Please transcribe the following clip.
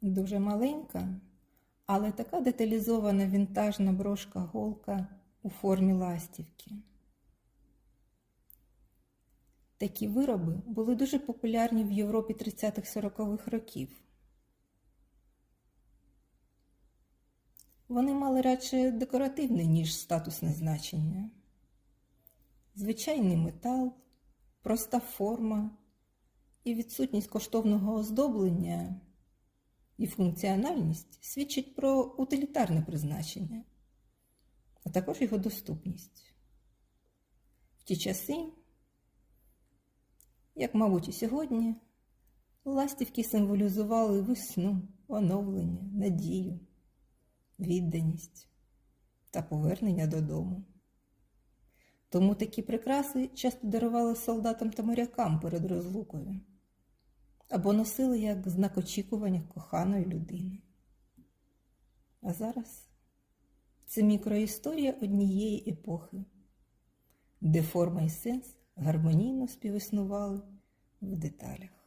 Дуже маленька, але така деталізована вінтажна брошка голка у формі ластівки. Такі вироби були дуже популярні в Європі 30-40-х років. Вони мали радше декоративне, ніж статусне значення. Звичайний метал, проста форма і відсутність коштовного оздоблення і функціональність свідчить про утилітарне призначення, а також його доступність. В ті часи, як, мабуть, і сьогодні, ластівки символізували весну, оновлення, надію, відданість та повернення додому. Тому такі прикраси часто дарували солдатам та морякам перед розлукою або носили як знак очікування коханої людини. А зараз це мікроісторія однієї епохи, де форма і сенс гармонійно співіснували в деталях.